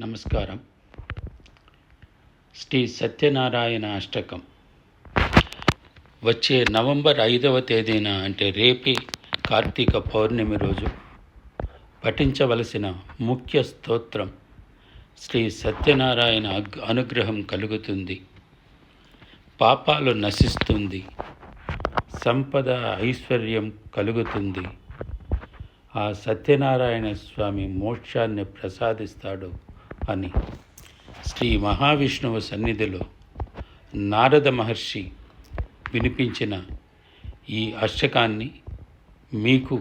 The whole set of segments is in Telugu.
నమస్కారం. శ్రీ సత్యనారాయణ అష్టకం. వచ్చే నవంబర్ ఐదవ తేదీన అంటే రేపే కార్తీక పౌర్ణమి రోజు పఠించవలసిన ముఖ్య స్తోత్రం శ్రీ సత్యనారాయణ అనుగ్రహం కలుగుతుంది. పాపాలు నశిస్తుంది. సంపద ఐశ్వర్యం కలుగుతుంది. ఆ సత్యనారాయణ స్వామి మోక్షాన్ని ప్రసాదిస్తాడు. అని. శ్రీ మహావిష్ణువు సన్నిధిలో నారద మహర్షి వినిపించిన ఈ అష్టకాన్ని మీకు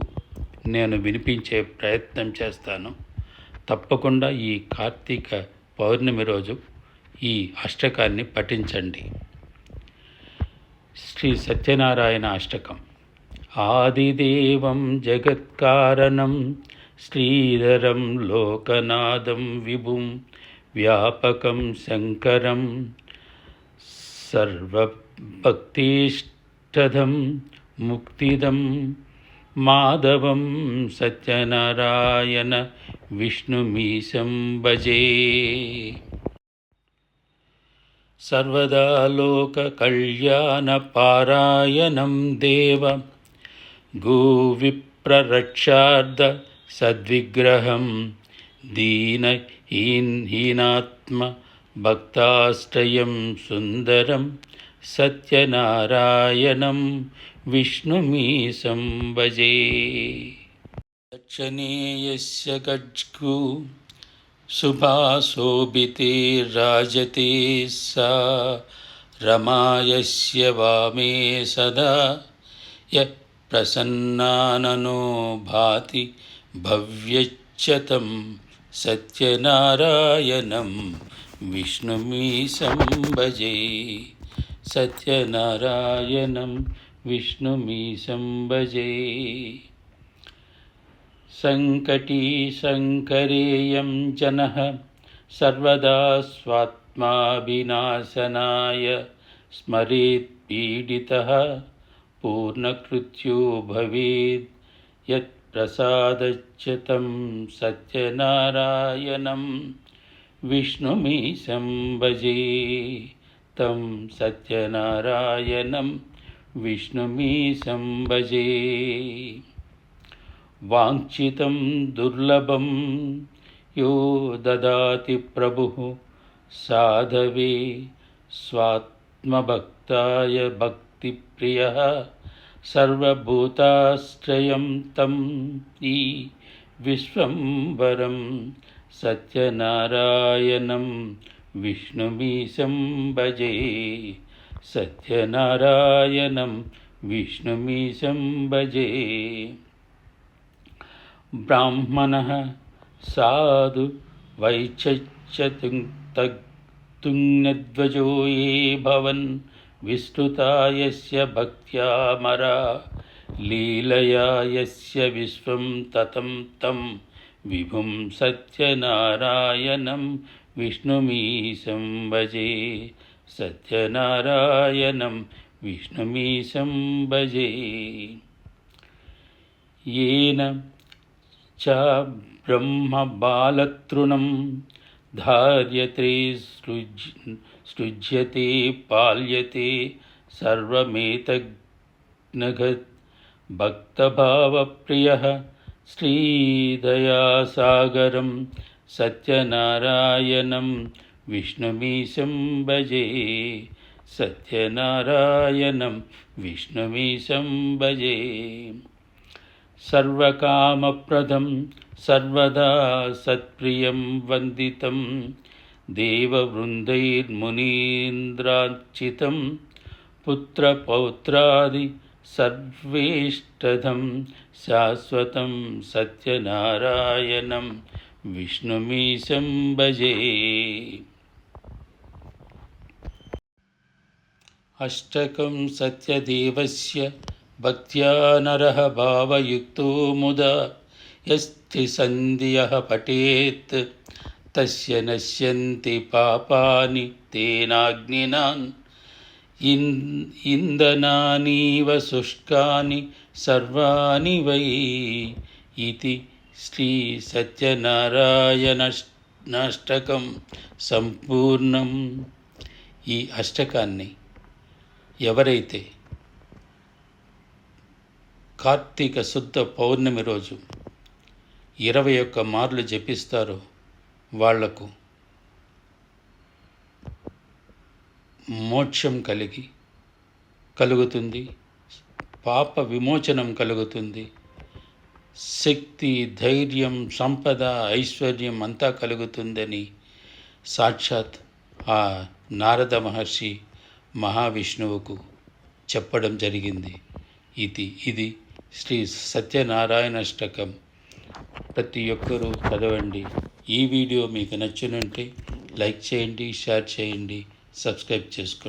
నేను వినిపించే ప్రయత్నం చేస్తాను. తప్పకుండా ఈ కార్తీక పౌర్ణమి రోజు ఈ అష్టకాన్ని పఠించండి. శ్రీ సత్యనారాయణ అష్టకం. ఆదిదేవం జగత్కారణం శ్రీధరం లోకనాథం విభుం వ్యాపకం శంకరం సర్వభక్తిష్టదం ముక్తిదం మాధవం సత్యనారాయణ విష్ణుమీశం భజే. సర్వదా లోకకళ్యాణపారాయణం దేవ. గోవిప్రరక్షార్థ సద్విగ్రహం దీన దీనహీనాత్మ భక్తాష్టయం సుందరం సత్యనారాయణం విష్ణుమీశం భజే. దక్షిణేయస్య గజ్గు శుభాశోభితే రాజతే సా రమాయస్య వామే సదా య ప్రసన్నాననో భాతి भव्यच्युतं सत्यनारायणं विष्णुमीशं भजे। सत्यनारायणं विष्णुमीशं भजे। सङ्कटी सङ्करेयं जनः सर्वदा स्वात्माभिनाशनाय स्मरेत् पीडितः पूर्णकृत्यो भवेत्। यत् ప్రసాదచ్యుతం సత్యనారాయణం విష్ణుమీశం భజే తం సత్యనారాయణం విష్ణుమీశం భజే వాంఛితం దుర్లభం యో దదాతి ప్రభు సాధవే స్వాత్మభక్తాయ భక్తిప్రియ సర్వభూతాశ్రయం తం ఈ విశ్వంబరం సత్యనారాయణం విష్ణుమీశం భజే సత్యనారాయణం విష్ణుమీశం భజే బ్రాహ్మణ సాధు వైచతుంగ్నధ్వజో ఏ భవన్ विस्तृता यस्य भक्त्यामरा लीलया यस्य विश्वं ततं तं विभुं सत्यनारायणं विष्णुमीशं भजे सत्यनारायणं विष्णुमीशं भजे येन च ब्रह्मबालतृणं धार्यते सृज् స్తుజ్యతి పాల్యతి సర్వమేతజ్ఞగత్ భక్తభావప్రియ శ్రీదయాసాగరం సత్యనారాయణం విష్ణుమీశం భజే సత్యనారాయణం విష్ణుమీశం భజే సర్వకామప్రదం సర్వదా సత్ప్రియం వందితం देववृन्दैर्मुनीन्द्रार्चितं पुत्रपौत्रादि सर्वेष्टदं शाश्वतं सत्यनारायणं विष्णुमीशं भजे अष्टकं सत्यदेवस्य भक्त्या नरः भावयुक्तो मुदा यस्थिसन्धियः पठेत् తస్య నశ్యంతి పాపాని తేనాగ్నినాన్ ఇన్ శుష్కాని సర్వాణి వై ఇది శ్రీ సత్యనారాయణ నాష్టకం సంపూర్ణం ఈ అష్టకాన్ని ఎవరైతే కార్తీక శుద్ధ పౌర్ణమి రోజు ఇరవై ఒక్క మార్లు జపిస్తారో వాళ్ళకు మోక్షం కలిగి కలుగుతుంది పాప విమోచనం కలుగుతుంది శక్తి ధైర్యం సంపద ఐశ్వర్యం అంతా కలుగుతుందని సాక్షాత్ ఆ నారద మహర్షి మహావిష్ణువుకు చెప్పడం జరిగింది. ఇది ఇది శ్రీ సత్యనారాయణష్టకం. ప్రతి ఒక్కరూ చదవండి. ఈ వీడియో మీకు నచ్చినట్టే లైక్ చేయండి షేర్ చేయండి సబ్స్క్రైబ్ చేసుకోండి.